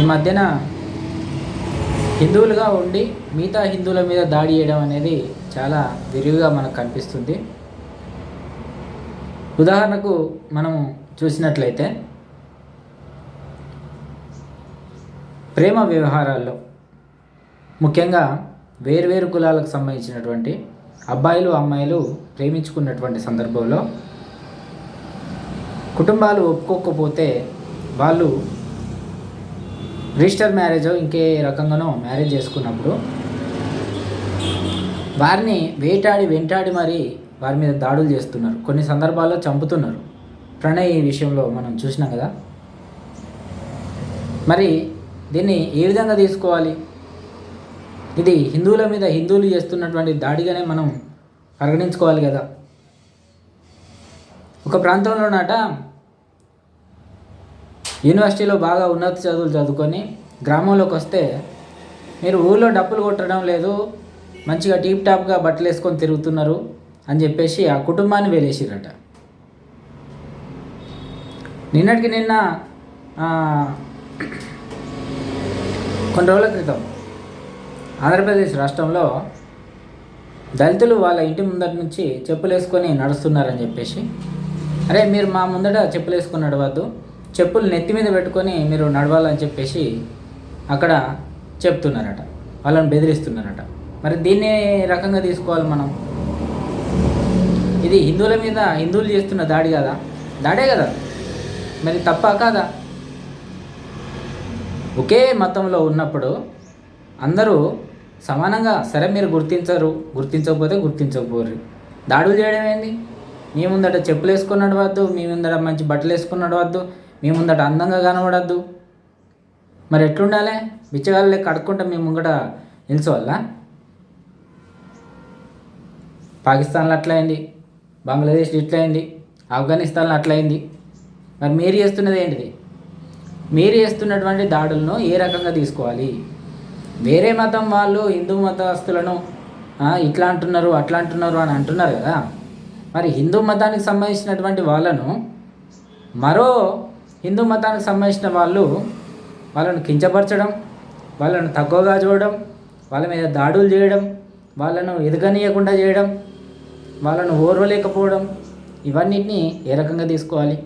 ఈ మధ్యన హిందువులుగా ఉండి మిగతా హిందువుల మీద దాడి చేయడం అనేది చాలా విరివిగా మనకు కనిపిస్తుంది. ఉదాహరణకు మనము చూసినట్లయితే ప్రేమ వ్యవహారాల్లో ముఖ్యంగా వేర్వేరు కులాలకు సంబంధించినటువంటి అబ్బాయిలు అమ్మాయిలు ప్రేమించుకున్నటువంటి సందర్భంలో కుటుంబాలు ఒప్పుకోకపోతే వాళ్ళు రిజిస్టర్ మ్యారేజ్ ఇంకే రకంగానో మ్యారేజ్ చేసుకున్నప్పుడు వారిని వేటాడి వెంటాడి మరి వారి మీద దాడులు చేస్తున్నారు. కొన్ని సందర్భాల్లో చంపుతున్నారు. ప్రణయ్ విషయంలో మనం చూసినాం కదా. మరి దీన్ని ఏ విధంగా తీసుకోవాలి? ఇది హిందువుల మీద హిందువులు చేస్తున్నటువంటి దాడిగానే మనం పరిగణించుకోవాలి కదా. ఒక ప్రాంతంలోనట యూనివర్సిటీలో బాగా ఉన్నత చదువులు చదువుకొని గ్రామంలోకి వస్తే మీరు ఊళ్ళో డప్పులు కొట్టడం లేదు మంచిగా టీప్ టాప్గా బట్టలు వేసుకొని తిరుగుతున్నారు అని చెప్పేసి ఆ కుటుంబాన్ని వేలేసిరట నిన్నటికి నిన్న కొన్ని రోజుల క్రితం ఆంధ్రప్రదేశ్ రాష్ట్రంలో దళితులు వాళ్ళ ఇంటి ముందట నుంచి చెప్పులు వేసుకొని నడుస్తున్నారని చెప్పేసి. అరే మీరు మా ముందట చెప్పులు వేసుకొని నడవద్దు. చెప్పులు నెత్తి మీద పెట్టుకొని మీరు నడవాలని చెప్పేసి అక్కడ చెప్తున్నారట. వాళ్ళని బెదిరిస్తున్నారట. మరి దీన్ని రకంగా తీసుకోవాలి మనం? ఇది హిందువుల మీద హిందువులు చేస్తున్న దాడి కదా? దాడే కదా? మరి తప్ప కాదా? ఒకే మతంలో ఉన్నప్పుడు అందరూ సమానంగా సరే మీరు గుర్తించరు గుర్తించకపోతే గుర్తించకపోరు. దాడులు చేయడం ఏంది? మీ ముందట చెప్పులు వేసుకొని నడవద్దు మీ ముందట మంచి బట్టలు వేసుకొని నడవద్దు మీ ముందట అందంగా కనబడద్దు. మరి ఎట్లుండాలి? బిచ్చగాళ్ళు లెక్క అడుక్కుంటే మీ ముంగట నిల్చోవాలా? పాకిస్తాన్లో అట్లయింది బంగ్లాదేశ్ ఇట్లయింది ఆఫ్ఘనిస్తాన్లో అట్లయింది. మరి మీరు చేస్తున్నది ఏంటిది? మీరు చేస్తున్నటువంటి దాడులను ఏ రకంగా తీసుకోవాలి? వేరే మతం వాళ్ళు హిందూ మతస్తులను ఇట్లా అంటున్నారు అట్లా అంటున్నారు అని అంటున్నారు కదా. మరి హిందూ మతానికి సంబంధించినటువంటి వాళ్ళను మరో హిందూ మతానికి సంబంధించిన వాళ్ళు వాళ్ళను కించపరచడం వాళ్ళను తక్కువగా చూడడం వాళ్ళ మీద దాడులు చేయడం వాళ్ళను ఎదగనీయకుండా చేయడం వాళ్ళను ఓర్వలేకపోవడం ఇవన్నిటిని ఏ రకంగా తీసుకోవాలి?